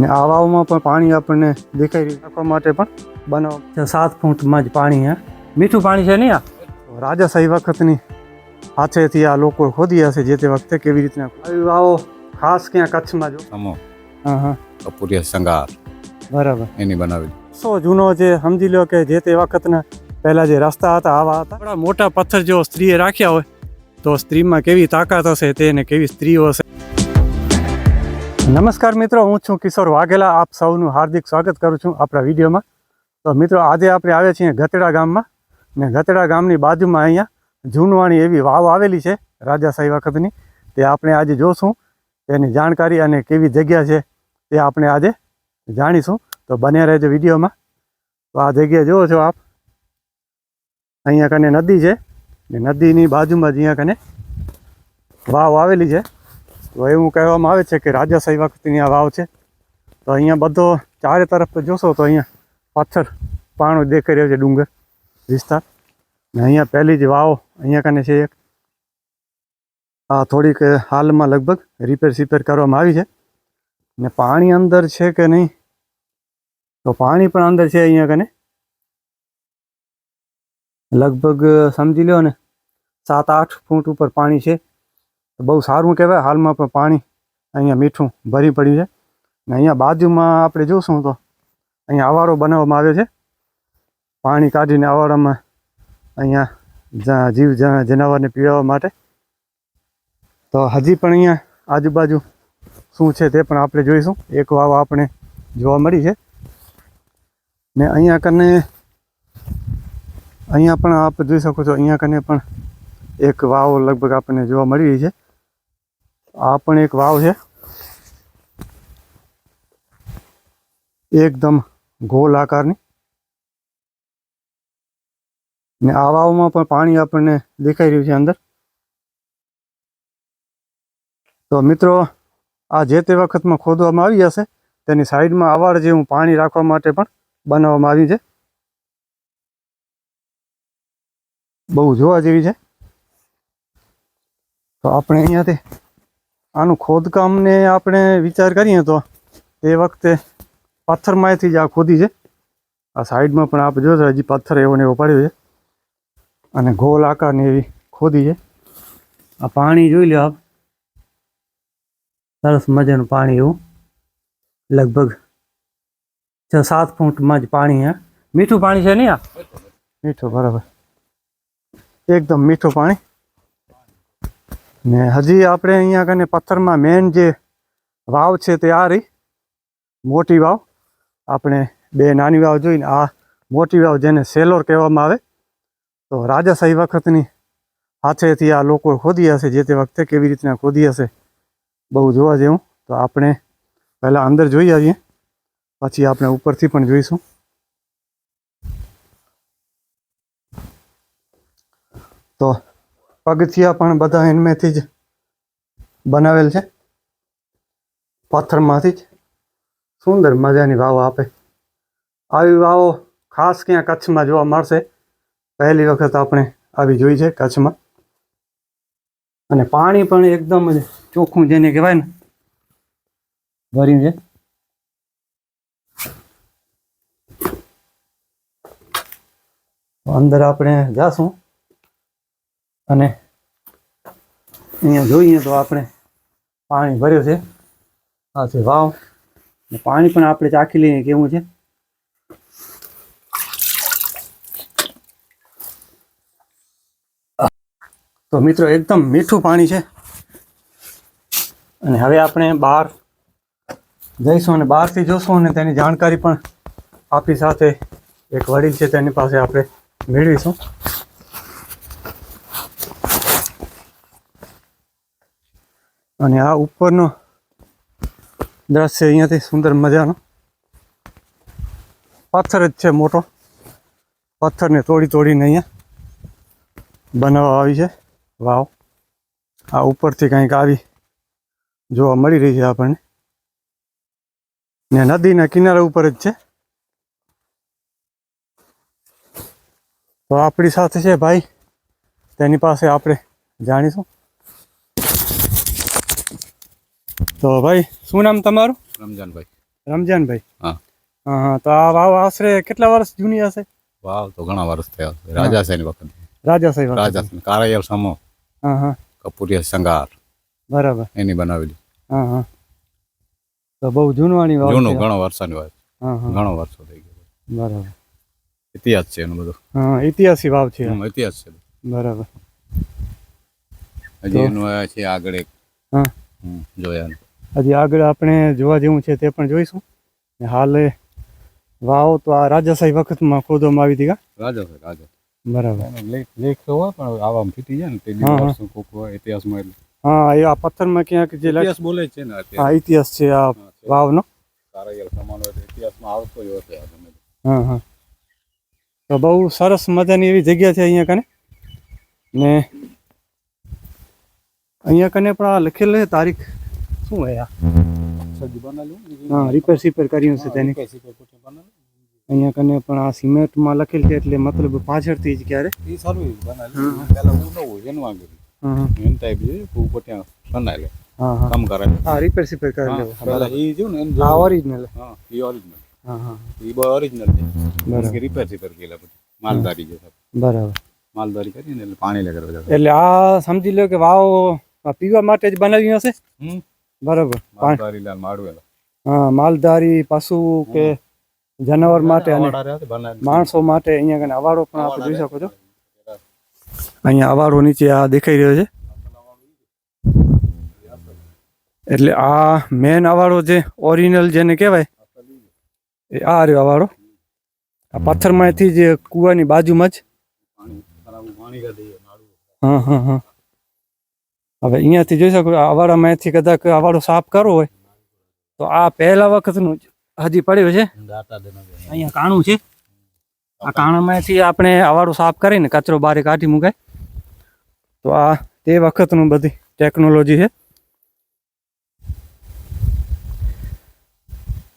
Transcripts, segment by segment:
ને આ વાવમાં પણ પાણી આપણને દેખાઈ રહ્યું રાખવા માટે પણ બનાવ સાત ફૂટમાં જ પાણી હે મીઠું પાણી છે નહીં આ? રાજાશાહી વખતની હાથેથી આ લોકો ખોદી હશે જે તે વખતે કેવી રીતના આવી વાવો ખાસ ક્યાં કચ્છમાં જો. હા હા. કપૂરિયા સંગાર. બરાબર. એની બનાવી સો જૂનો જે સમજી લો કે જે તે વખતના પહેલા જે રસ્તા હતા આવા હતા. મોટા પથ્થર જો સ્ત્રીએ રાખ્યા હોય તો સ્ત્રીમાં કેવી તાકાત હશે તેને કેવી સ્ત્રીઓ હશે? નમસ્કાર મિત્રો, હું છું કિશોર વાઘેલા. આપ સૌનું હાર્દિક સ્વાગત કરું છું આપણા વિડીયોમાં. તો મિત્રો, આજે આપણે આવ્યા છીએ ગતેડા ગામમાં ને ગતેડા ગામની બાજુમાં અહીંયા જૂનવાણી એવી વાવ આવેલી છે રાજાશાહી વખતની. તે આપણે આજે જોશું, તેની જાણકારી અને કેવી જગ્યા છે તે આપણે આજે જાણીશું. તો બન્યા રહેજો વિડીયોમાં. તો આ જગ્યા જુઓ છો આપ. અહીંયા કને નદી છે ને નદીની બાજુમાં જ અહીંયા કને વાવ આવેલી છે. તો એવું કહેવામાં આવે છે કે રાજાશાહી વખતની આ વાવ છે. તો અહીંયા બધો ચારે તરફ જોશો તો અહીંયા પાછળ પાણો દેખાઈ રહ્યો છે, ડુંગર વિસ્તાર. ને અહીંયા પહેલી જ વાવ અહીંયા કને છે એક. આ થોડીક હાલમાં લગભગ રિપેર સિપેર કરવામાં આવી છે. ને પાણી અંદર છે કે નહીં? તો પાણી પણ અંદર છે અહીંયા કને. લગભગ સમજી લ્યો ને, સાત આઠ ફૂટ ઉપર પાણી છે. બહુ સારું કહેવાય. હાલમાં પણ પાણી અહીંયા મીઠું ભરી પડ્યું છે. ને અહીંયા બાજુમાં આપણે જોશું તો અહીંયા આવારો બનાવવામાં આવ્યો છે. પાણી કાઢીને આવારામાં અહીંયા જીવ જનાવરને પીવડાવવા માટે. તો હજી પણ અહીંયા આજુબાજુ શું છે તે પણ આપણે જોઈશું. એક વાવ આપણે જોવા મળી છે. ને અહીંયા કને અહીંયા પણ આપ જોઈ શકો છો, અહીંયા કને પણ એક વાવ લગભગ આપણને જોવા મળી રહી છે. આ પણ એક વાવ છે. એકદમ ગોલ આકારની. ને આ વાવમાં પણ પાણી આપણને દેખાઈ રહ્યું છે અંદર. તો મિત્રો, આ જે તે વખતમાં ખોદવામાં આવી હશે, તેની સાઈડમાં અવાડ જેવું પાણી રાખવા માટે પણ બનાવવામાં આવ્યું છે. બહુ જોવા જેવી છે. તો આપણે અહીંયાથી આનું ખોદકામને આપણે વિચાર કરીએ તો એ વખતે પથ્થરમાંથી જ આ ખોદી છે. આ સાઈડમાં પણ આપણે જોશો હજી પથ્થર એવો ને એવો પડ્યો છે. અને ગોલ આકારની એવી ખોદી છે. આ પાણી જોઈ લો આપ. સરસ મજાનું પાણી એવું. લગભગ છ સાત ફૂટમાં જ પાણી હે મીઠું પાણી છે નહીં આ? મીઠું બરાબર. એકદમ મીઠું પાણી. ને હજી આપણે અહીંયા કને પથ્થરમાં મેન જે વાવ છે તે આ રહી. મોટી વાવ. આપણે બે નાની વાવ જોઈને આ મોટી વાવ જેને સેલોર કહેવામાં આવે. તો રાજાશાહી વખતની હાથેથી આ લોકો ખોદી હશે જે તે વખતે કેવી રીતના ખોદી હશે બહુ જોવા જેવું. તો આપણે પહેલાં અંદર જોઈ આવીએ. પછી આપણે ઉપરથી પણ જોઈશું. તો પગથિયા પણ બધા એનમેથી જ બનાવેલ છે. પથ્થરમાંથી જ. સુંદર મજાની વાવ આપે. આવી વાવો ખાસ ક્યાં કચ્છમાં જોવા મળશે? પહેલી વખત આપણે આવી જોઈ છે કચ્છમાં. અને પાણી પણ એકદમ જ ચોખ્ખું જેને કહેવાય ને, ભર્યું છે. અંદર આપણે જાશું. અને અહીંયા જોઈએ તો આપણે પાણી ભર્યું છે. આ છે વાવ. પાણી પણ આપણે ચાખી લઈએ, કેવું છે? તો મિત્રો, એકદમ મીઠું પાણી છે. અને હવે આપણે બહાર જઈશું અને બહારથી જોશું અને તેની જાણકારી પણ આપણી સાથે એક વડીલ છે, તેની પાસે આપણે મેળવીશું. અને આ ઉપરનો દ્રશ્ય અહીંયાથી સુંદર મજાનો. પથ્થર જ છે મોટો. પથ્થરને તોડી તોડીને અહીંયા બનાવવા આવી છે. વાવ. આ ઉપરથી કંઈક આવી જોવા મળી રહી છે આપણને. ને નદીના કિનારા ઉપર જ છે. તો આપણી સાથે છે ભાઈ. તેની પાસે આપણે જાણીશું. તો ભાઈ શું નામ તમારું? રમજાનભાઈ. રમજાનભાઈ. હા. હા તો આ વાવ આશરે કેટલા વર્ષ જૂની હશે? વાવ તો ઘણા વર્ષ થયા રાજા રાજાશાહી વખત. રાજાશાહી વખતની. રાજા કારાયલ સમો. હા હા. કપૂરિયા સંગાર. બરાબર. એની બનાવેલી. હા હા. તો બહુ જૂનવાણી વાવ જૂનું ઘણો વર્ષની વાત હા હા. ઘણો વર્ષો થઈ ગયો. બરાબર. ઇતિહાસ છે એનું બધું. હા ઇતિહાસી વાવ છે. ઇતિહાસ છે. બરાબર. હજી એનું છે આગળ એક. હા. જોયા. હજી આગળ આપણે જોવા જેવું છે તે પણ જોઈશું. ને હાલે વાવ તો આ રાજાશાહી વખતમાં ખોદવામાં આવી હતી કા? રાજા છે રાજા. બરાબર. લેખ લેખ તો હોય પણ આવામાં ફીટી જાય ને તે. દિવસ કોક હોય ઇતિહાસમાં એટલે. હા એ આ પથ્થરમાં ક્યાંક જે ઇતિહાસ બોલે છે ને હા ઇતિહાસ છે આ વાવનો. કારાયલ સમાન હોય ઇતિહાસમાં આવતો જ હોય તે. હા હા. તો બહુ સરસ મજાની એવી જગ્યા છે અહીંયા કને? ને અહીંયા કને પણ આ લખેલ છે તારીખ. શું હોય આ હા રિપેર સિપેર કર્યું છે તેની. અહીંયા કને પણ આ સિમેન્ટમાં લખેલ છે એટલે મતલબ પાછળથી જ ક્યારે એ સારું. પહેલા હું ન હોય, એનું આગળ. એમ ટાઈપ છે, હું પોતે બનાવેલે. કામ કરે. હા રિપેર સિપેર કરી લેવું પહેલા ઈ જો ને, જોયું. ઓરિજિનલ હા, એ ઓરિજિનલ હા હા એ બહુ ઓરિજિનલ છે. બરાબર. રિપેર સિપેર કેલા પછી. માલધારી છે. બરાબર માલધારી કરીને એટલે પાણી લગાડવા એટલે આ સમજી લો કે વાવ આ પીવા માટે જ બનાવ્યું હશે હમ. બરાબર. માલધારી લાલ માડવેલા. હા માલધારી પશુ કે જાનવર માટે અને. માણસો માટે અહીંયા કને અવાડો પણ આપણે જોઈ શકો છો. અહીંયા અવાડો નીચે આ દેખાઈ રહ્યો છે. એટલે આ મેન અવાડો જે ઓરિજિનલ જેને કહેવાય એ આ રહ્યો અવાડો. આ પથ્થરમાંથી જે કૂવાની બાજુમાં જ. હા હા હા હવે અહીંયાથી જોઈ શકો આ અવાડામાંથી કદાચ અવાડો સાફ કરવો હોય તો આ પહેલા વખતનું હજી પડ્યું છે. અહીંયા કાણું છે. આ કાણામાંથી આપણે અવાડું સાફ કરીને કચરો બારે કાઢી મુકાય. તો આ તે વખતનું બધી ટેકનોલોજી છે.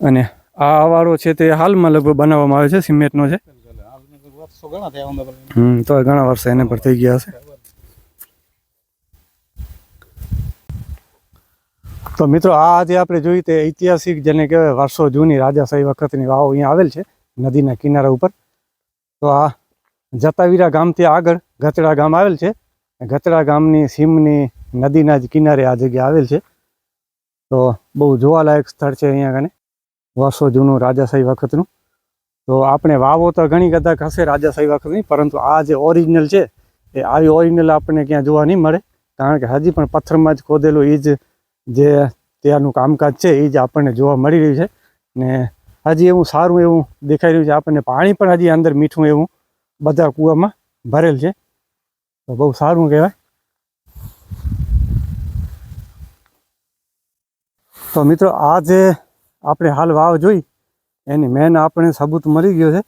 અને આ અવાડો છે તે હાલમાં લગભગ બનાવવામાં આવે છે સિમેન્ટનો છે. હમ તો ઘણા વર્ષ એને પર થઈ ગયા હશે. તો મિત્રો, આ આજે આપણે જોઈ તે ઐતિહાસિક જેને કહેવાય વર્ષો જૂની રાજાશાહી વખતની વાવ અહીંયા આવેલ છે, નદીના કિનારા ઉપર. તો આ જતાવીરા ગામથી આગળ ગચડા ગામ આવેલ છે. ગચડા ગામની સીમની નદીના જ કિનારે આ જગ્યા આવેલ છે. તો બહુ જોવાલાયક સ્થળ છે અહીંયા કને વર્ષો જૂનું રાજાશાહી વખતનું. તો આપણે વાવો તો ઘણી કદાચ હશે રાજાશાહી વખતની, પરંતુ આ જે ઓરિજિનલ છે, એ આવી ઓરિજિનલ આપણને ક્યાં જોવા નહીં મળે. કારણ કે હજી પણ પથ્થરમાં જ ખોદેલું એ જ જે ત્યાંનું કામકાજ છે એ જ આપણને જોવા મળી રહ્યું છે. ને હજી એવું સારું એવું દેખાઈ રહ્યું છે, આપણને પાણી પણ હજી અંદર મીઠું એવું બધા કૂવામાં ભરેલ છે. તો બહુ સારું કહેવાય. તો મિત્રો, આ જે આપણે હાલ વાવ જોઈ, એની મેન આપણે સબૂત મળી ગયો છે.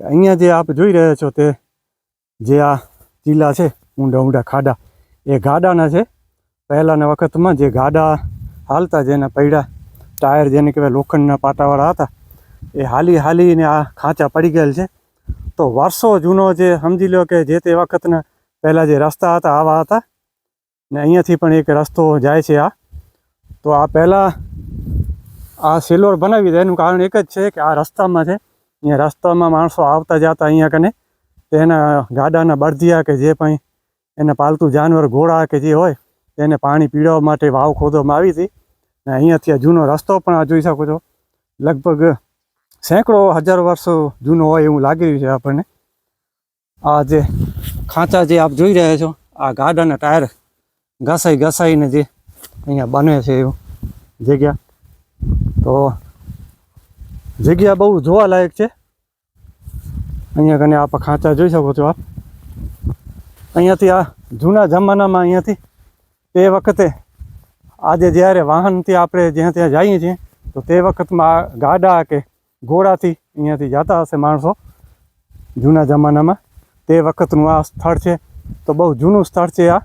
અહીંયા જે આપ જોઈ રહ્યા છો તે જે આ ચીલા છે, ઊંડા ઊંડા ખાડા, એ ગાડાના છે. પહેલાંના વખતમાં જે ગાડા હાલતા જેના પૈડા, ટાયર જેને કહેવાય લોખંડના પાટાવાળા હતા, એ હાલી હાલીને આ ખાંચા પડી ગયેલ છે. તો વર્ષો જૂનો જે સમજી લો કે જે તે વખતના પહેલાં જે રસ્તા હતા, આવા હતા, ને અહીંયાથી પણ એક રસ્તો જાય છે આ. તો આ પહેલાં આ સિલ્વર બનાવી દે, એનું કારણ એક જ છે કે આ રસ્તામાં છે, અહીંયા રસ્તામાં માણસો આવતા જતા અહીંયા કને, તેના ગાડાના બળદિયા કે જે કંઈ એના પાલતુ જાનવર, ઘોડા કે જે હોય તેને પાણી પીવડાવવા માટે વાવ ખોદવામાં આવી હતી. ને અહીંયાથી આ જૂનો રસ્તો પણ આ જોઈ શકો છો. લગભગ સેંકડો હજાર વર્ષો જૂનો હોય એવું લાગી રહ્યું છે આપણને. આ જે ખાંચા જે આપ જોઈ રહ્યા છો, આ ગાડાના ટાયર ઘસાઈ ઘસાઈને જે અહીંયા બને છે એવું જગ્યા. તો જગ્યા બહુ જોવાલાયક છે. અહીંયા કને આપ ખાંચા જોઈ શકો છો આપ. અહીંયાથી આ જૂના જમાનામાં અહીંયાથી તે વખતે આજે જ્યારે વાહનથી આપણે જ્યાં ત્યાં જઈએ છીએ, તો તે વખતમાં ગાડા કે ઘોડાથી અહીંયાથી જતા હશે માણસો જૂના જમાનામાં. તે વખતનું આ સ્થળ છે, તો બહુ જૂનું સ્થળ છે આ.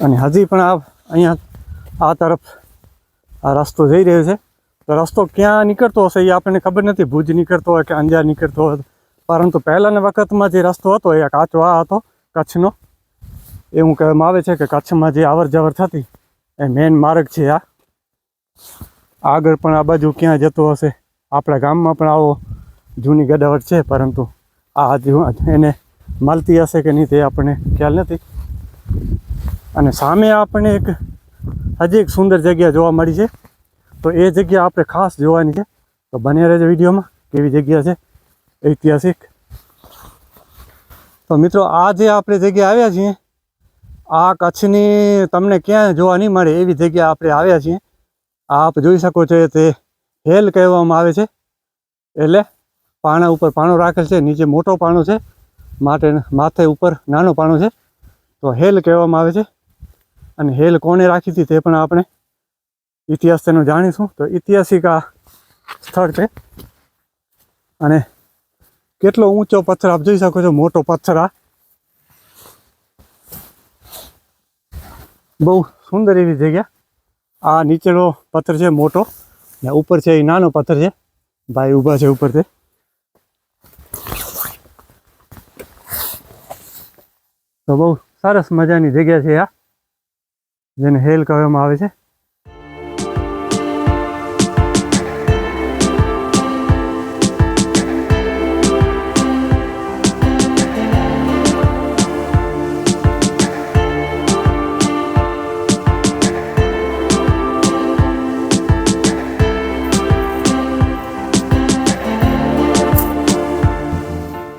અને હજી પણ આ અહીંયા આ તરફ આ રસ્તો જઈ રહ્યો છે. તો રસ્તો ક્યાં નીકળતો હશે એ આપણને ખબર નથી. ભુજ નીકળતો હોય કે અંજાર નીકળતો હોય. પરંતુ પહેલાંના વખતમાં જે રસ્તો હતો એ કાચો આ હતો, કચ્છનો. એવું કહેવામાં આવે છે કે કચ્છમાં જે અવર જવર થતી, એ મેન માર્ગ છે આ. આગળ પણ આ બાજુ ક્યાં જતો હશે, આપણા ગામમાં પણ આવો જૂની ગડાવટ છે, પરંતુ આ એને મળતી હશે કે નહીં તે આપણને ખ્યાલ નથી. અને સામે આપણને એક, હજી એક સુંદર જગ્યા જોવા મળી છે. તો એ જગ્યા આપણે ખાસ જોવાની છે. તો બને રહેજો વિડીયોમાં, કેવી જગ્યા છે, ઐતિહાસિક. તો મિત્રો, આ જે આપણે જગ્યા આવ્યા છીએ આ કચ્છની તમને ક્યાં જોવા નહીં મળે એવી જગ્યા આપણે આવ્યા છીએ. આપ જોઈ શકો છો તે હેલ કહેવામાં આવે છે. એટલે પાણા ઉપર પાણો રાખેલ છે, નીચે મોટો પાણો છે માટે માથે ઉપર નાનો પાણો છે. તો હેલ કહેવામાં આવે છે. અને હેલ કોને રાખી હતી તે પણ આપણે ઇતિહાસ તેનો જાણીશું. તો ઐતિહાસિક આ સ્થળ છે. અને કેટલો ઊંચો પથ્થર આપ જોઈ શકો છો, મોટો પથ્થર આ. બહુ સુંદર એવી જગ્યા. આ નીચેનો પથ્થર છે મોટો ને ઉપર છે એ નાનો પથ્થર છે. ભાઈ ઊભા છે ઉપર તે. તો બહુ સરસ મજાની જગ્યા છે આ, જેને હેલ કહેવામાં આવે છે.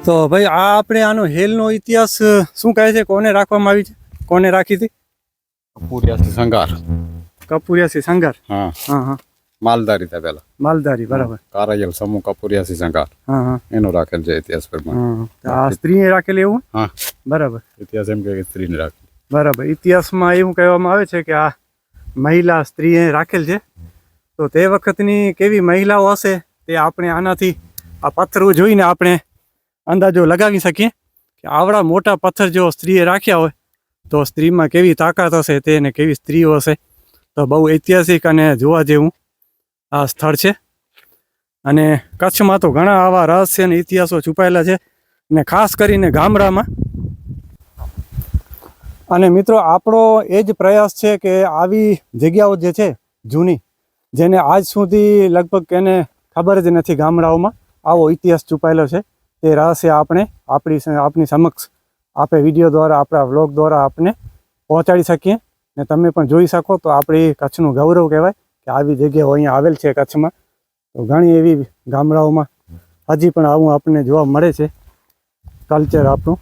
તો ભાઈ આ આપણે આનો હેલનો ઇતિહાસ શું કહે છે? કોને રાખવામાં આવી છે? કોને રાખી હતી? પૂર્યાથી સંગાર કપુરિયાસી સંગાર હા. હા હા. માલધારી હતા પેલા માલધારી બરાબર. કારાયલ સમૂહ કપૂરિયાસી સંગાર હા હા. એનો રાખેલ છે ઇતિહાસ પ્રમાણે. હા આ સ્ત્રીએ રાખેલી એવું? હા. બરાબર. ઇતિહાસ એમ કે સ્ત્રીને રાખેલ. બરાબર. ઇતિહાસમાં એવું કહેવામાં આવે છે કે આ મહિલા સ્ત્રીએ રાખેલ છે. તો તે વખતની કેવી મહિલાઓ હશે તે આપણે આનાથી આ પથ્થરો જોઈને આપણે અંદાજો લગાવી શકીએ કે આવડા મોટા પથ્થર જો સ્ત્રીએ રાખ્યા હોય, તો સ્ત્રીમાં કેવી તાકાત હશે તેને કેવી સ્ત્રીઓ હશે? તો બહુ ઐતિહાસિક અને જોવા જેવું આ સ્થળ છે. અને કચ્છમાં તો ઘણા આવા રહસ્ય અને ઇતિહાસો છુપાયેલા છે ને ખાસ કરીને ગામડામાં. અને મિત્રો, આપણો એ જ પ્રયાસ છે કે આવી જગ્યાઓ જે છે જૂની, જેને આજ સુધી લગભગ એને ખબર જ નથી ગામડાઓમાં, આવો ઇતિહાસ છુપાયેલો છે. તે રહસ્ય આપણે આપણી આપની સમક્ષ આપણે વીડિયો દ્વારા, આપણા વ્લોગ દ્વારા આપને પહોંચાડી શકીએ. ને તમે પણ જોઈ શકો તો આપણી કચ્છનું ગૌરવ કહેવાય કે આવી જગ્યાઓ અહીંયા આવેલ છે કચ્છમાં. તો ઘણી એવી ગામડાઓમાં હજી પણ આવું આપણને જોવા મળે છે. કલ્ચર આપણું